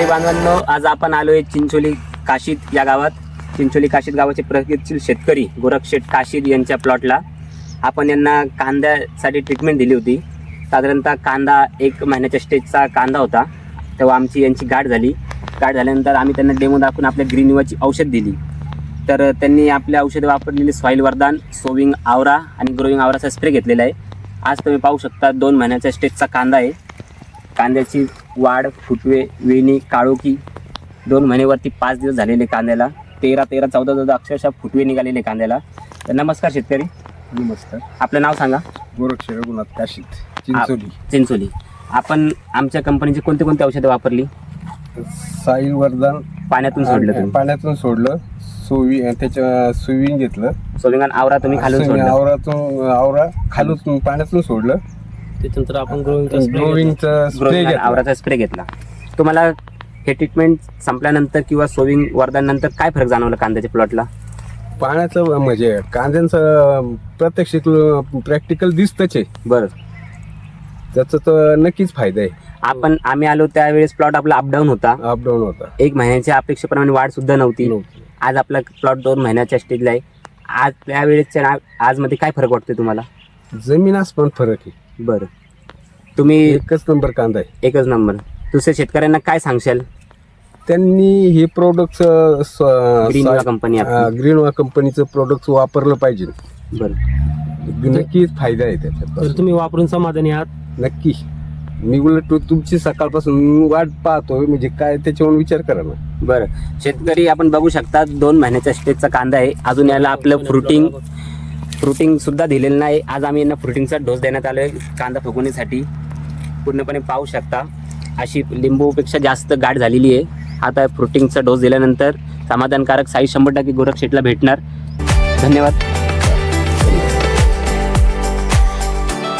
शेतकरी बांधवांनो आज आपण आलो आहे चिंचोली काशीद या गावात. चिंचोली काशीद गावाचे प्रगतशील शेतकरी गोरखशेठ काशीद यांच्या प्लॉटला. आपण यांना कांद्यासाठी ट्रीटमेंट दिली होती. साधारणतः कांदा एक महिन्याच्या स्टेजचा कांदा होता. तेव्हा आमची यांची गाठ झाली. गाठ झाल्यानंतर आम्ही त्यांना डेमो दाखवून आपल्या ग्रीनवाची औषध दिली. तर त्यांनी आपल्या औषधं वापरलेली सॉईल वरदान सोविंग आवरा आणि ग्रोविंग आवराचा स्प्रे घेतलेला आहे. आज तुम्ही पाहू शकता दोन महिन्याच्या स्टेजचा कांदा आहे. कांद्याची वाढ फुटवे वेणी काळोखी दोन महिन्यावरती पाच दिवस झालेले कांद्याला. तेरा तेरा चौदा चौदा अक्षरशः फुटवे निघालेले कांद्याला. तर नमस्कार शेतकरी. नमस्कार. आपलं नाव सांगा. गोरक्ष रघुनाथ काशीत चिंचोली. चिंचोली. आपण आमच्या कंपनीची कोणती कोणती औषधं वापरली? साईल वरदान. पाण्यातून सोडलं तुम्ही. पाण्यातून सोडलं. सोवी त्याच्या स्विमिंग घेतलं. सोविंग आवरा तुम्ही खालून सोडलं. आवरातून आवरा खालून पाण्यातून सोडलं. त्याच्यानंतर आपण ग्रोविंगचा स्प्रे ग्रोविंग घेतला. आवराचा स्प्रे घेतला. तुम्हाला हे ट्रीटमेंट संपल्यानंतर किंवा सोविंग वरदानंतर काय फरक जाणवला कांद्याच्या प्लॉटला पाण्याचं म्हणजे कांद्यांचं प्रत्यक्ष प्रॅक्टिकल दिसतच आहे. बरं. त्याचा तर नक्कीच फायदा आहे. आपण आम्ही आलो त्यावेळेस प्लॉट आपला अपडाऊन होता. अपडाऊन होता. एक महिन्याच्या अपेक्षेप्रमाणे वाढ सुद्धा नव्हती. नव्हती. आज आपला प्लॉट दोन महिन्याच्या स्टेजला आहे. आज त्यावेळेसच्या आणि आज मध्ये काय फरक वाटतोय तुम्हाला? जमीन आसमान फरक आहे. बरं. तुम्ही एकच नंबर कांदा आहे. एकच नंबर. दुसऱ्या शेतकऱ्यांना काय सांगशाल? त्यांनी हे प्रोडक्ट ग्रीन कंपनी आपली. ग्रीन कंपनीचं प्रोडक्ट वापरलं पाहिजे. बरं. नक्कीच फायदा आहे त्याच्यात. तर तुम्ही वापरून समाधानी आहात? नक्की. मी उलट तु- तुमची सकाळपासून वाट पाहतोय म्हणजे काय त्याच्यावर विचार करा ना. बरं. शेतकरी आपण बघू शकता दोन महिन्याच्या स्टेजचा कांदा आहे. अजून याला आपलं फ्रुटिंग फ्रुटिंग सुद्धा दिलेलं नाही. आज आम्ही यांना फ्रुटिंगचा डोस देण्यात आलोय. कांदा फुगवण्यासाठी पूर्णपणे पाहू शकता. अशी लिंबूपेक्षा जास्त गाठ झालेली आहे. आता फ्रुटिंगचा डोस दिल्यानंतर समाधानकारक साई शंभर टक्के गोरखशेटला भेटणार. धन्यवाद.